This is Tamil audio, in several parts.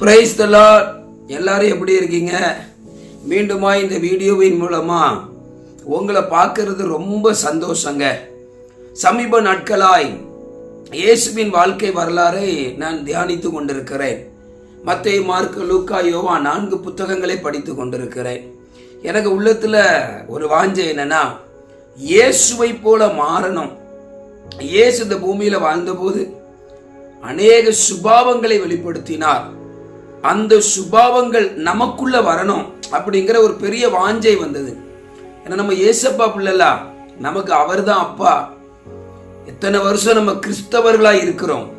பிரைஸ் எல்லாரும் எப்படி இருக்கீங்க? மீண்டுமா இந்த வீடியோவின் மூலமா உங்களை பார்க்கறது ரொம்ப சந்தோஷங்க. சமீப நாட்களாய் இயேசுவின் வாழ்க்கை வரலாறை நான் தியானித்து கொண்டிருக்கிறேன். மத்திய மார்க் லூக்கா யோவா நான்கு புத்தகங்களை படித்து கொண்டிருக்கிறேன். எனக்கு உள்ளத்துல ஒரு வாஞ்சை என்னன்னா இயேசுவை போல மாறணும். இயேசு இந்த பூமியில வாழ்ந்தபோது அநேக சுபாவங்களை வெளிப்படுத்தினார். அந்த சுபாவங்கள் நமக்குள்ள வரணும் அப்படிங்கிற ஒரு பெரிய வாஞ்சை வந்தது. ஏன்னா நம்ம ஏசப்பா பிள்ளைலா நமக்கு அவர்தான் அப்பா. எத்தனை வருஷம் நம்ம கிறிஸ்தவர்களா இருக்கிறோம்.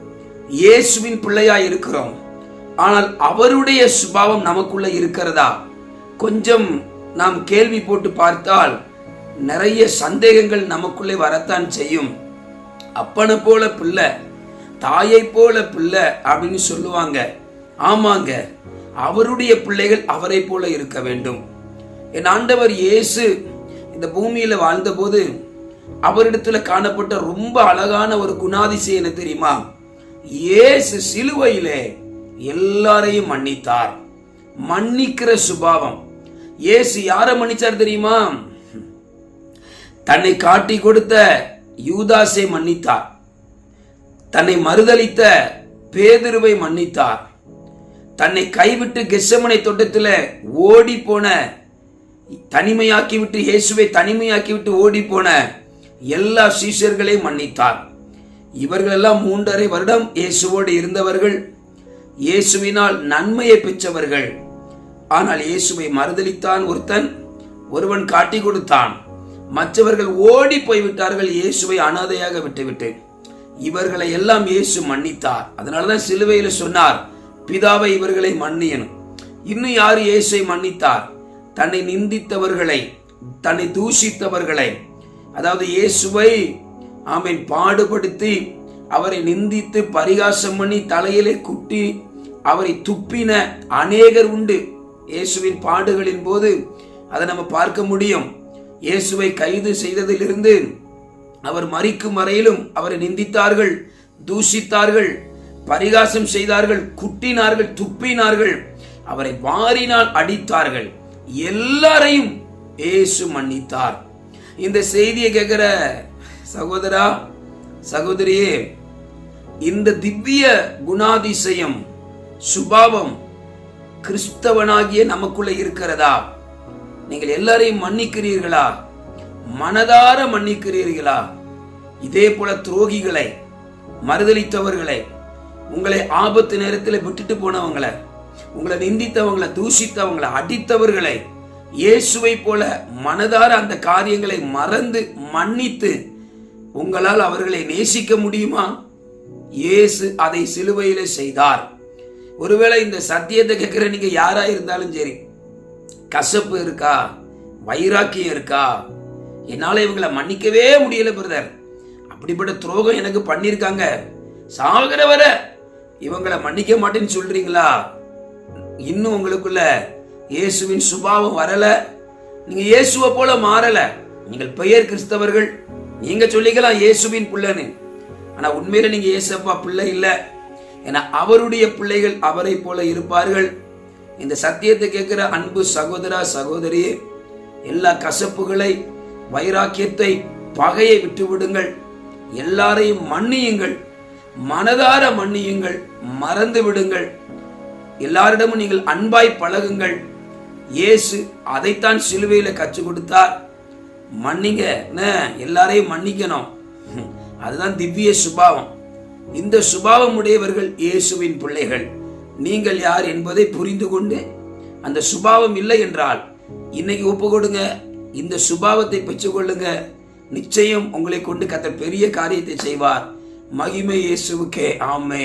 இயேசுவின் பிள்ளையா இருக்கிறோம். ஆனால் அவருடைய சுபாவம் நமக்குள்ள இருக்கிறதா? கொஞ்சம் நாம் கேள்வி போட்டு பார்த்தால் நிறைய சந்தேகங்கள் நமக்குள்ளே வரத்தான் செய்யும். அப்பனை போல பிள்ளை தாயை போல பிள்ளை அப்படின்னு சொல்லுவாங்க. ஆமாங்க. அவருடைய பிள்ளைகள் அவரை போல இருக்க வேண்டும். என் ஆண்டவர் இயேசு இந்த பூமியில வாழ்ந்தபோது அவரிடத்துல காணப்பட்ட ரொம்ப அழகான ஒரு குணாதிசயம் என்ன தெரியுமா? இயேசு சிலுவையிலே எல்லாரையும் மன்னித்தார். மன்னிக்கிற சுபாவம். இயேசு யாரை மன்னிச்சார் தெரியுமா? தன்னை காட்டி கொடுத்த யூதாசை மன்னித்தார். தன்னை மறுதளித்த பேதுருவை மன்னித்தார். தன்னை கைவிட்டு கெசமனை தோட்டத்தில் ஓடி போன தனிமையாக்கி விட்டு இயேசுவை தனிமையாக்கி விட்டு ஓடி போன எல்லா சீஷர்களையும் மன்னித்தார். இவர்களெல்லாம் மூன்றரை வருடம் இயேசுவோடு இருந்தவர்கள் இயேசுவினால் நன்மையை பெற்றவர்கள். ஆனால் இயேசுவை மறுதளித்தான் ஒருத்தன் ஒருவன் காட்டி கொடுத்தான். மற்றவர்கள் ஓடி போய்விட்டார்கள் இயேசுவை அனாதையாக விட்டுவிட்டு இவர்களை எல்லாம் இயேசு மன்னித்தார். அதனாலதான் சிலுவையில் சொன்னார் பிதாவை இவர்களை மன்னியனும். இன்னும் யார் இயேசுவை மன்னித்தார்? தன்னை நிந்தித்தவர்களை தன்னை தூஷித்தவர்களை அதாவது இயேசுவை ஆமீன் பாடுபடுத்தி அவரை நிந்தித்து பரிகாசம் பண்ணி தலையிலே குட்டி அவரை துப்பின அநேகர் உண்டு. இயேசுவின் பாடுகளின் போது அதை நம்ம பார்க்க முடியும். இயேசுவை கைது செய்ததிலிருந்து அவர் மறிக்கும் வரையிலும் அவரை நிந்தித்தார்கள் தூஷித்தார்கள். பரிகாசம் செய்தார்கள் குட்டினார்கள் துப்பினார்கள் அவரை வாரினால் அடித்தார்கள். எல்லாரையும் ஏசு மன்னித்தார். இந்த செய்தியை கேட்கிற சகோதரா சகோதரியே இந்த திவ்ய குணாதிசயம் சுபாவம் கிறிஸ்தவனாகிய நமக்குள்ள இருக்கிறதா? நீங்கள் எல்லாரையும் மன்னிக்கிறீர்களா? மனதார மன்னிக்கிறீர்களா? இதே போல துரோகிகளை மறுதளித்தவர்களை உங்களை ஆபத்து நேரத்தில் விட்டுட்டு போனவங்களை உங்களை நிந்தித்தவங்களை தூஷித்தவங்களை அடித்தவர்களை இயேசுவை போல மனதார அந்த காரியங்களை மறந்து மன்னித்து உங்களால் அவர்களை நேசிக்க முடியுமா? இயேசு அதை சிலுவையில செய்தார். ஒருவேளை இந்த சத்தியத்தை கேட்கிற நீங்க யாரா இருந்தாலும் சரி கசப்பு இருக்கா? வைராக்கியம் இருக்கா? என்னால இவங்களை மன்னிக்கவே முடியல பிரதர். அப்படிப்பட்ட துரோகம் எனக்கு பண்ணிருக்காங்க சாகிற வரை இவங்களை மன்னிக்க மாட்டேன்னு சொல்றீங்களா? இன்னும் உங்களுக்குள்ள இயேசுவின் சுபாவம் வரல. நீங்க இயேசுவை போல மாறல. நீங்கள் பெயர் கிறிஸ்தவர்கள். நீங்க சொல்லிக்கலாம் இயேசுவின் பிள்ளைன்னு. ஆனா உண்மையில நீங்க இயேசப்பா பிள்ளை இல்ல. ஏன்னா அவருடைய பிள்ளைகள் அவரை போல இருப்பார்கள். இந்த சத்தியத்தை கேட்கிற அன்பு சகோதரா சகோதரியே எல்லா கசப்புகளை வைராக்கியத்தை பகையை விட்டு விடுங்கள் எல்லாரையும் மன்னியுங்கள். மனதார மன்னியுங்கள் மறந்து விடுங்கள். எல்லாரிடமும் நீங்கள் அன்பாய் பழகுங்கள். இயேசு அதைத்தான் சிலுவையில் கற்றுக் கொடுத்தார். மன்னிங்க எல்லாரையும் மன்னிக்கணும். அதுதான் திவ்ய சுபாவம். இந்த சுபாவம் உடையவர்கள் இயேசுவின் பிள்ளைகள். நீங்கள் யார் என்பதை புரிந்து கொண்டு அந்த சுபாவம் இல்லை என்றால் இன்னைக்கு ஒப்பு கொடுங்க இந்த சுபாவத்தை பெற்றுக்கொள்ளுங்க நிச்சயம் உங்களை கொண்டு கத்த பெரிய காரியத்தை செய்வார். மகிமை இயேசுவுக்கே ஆமே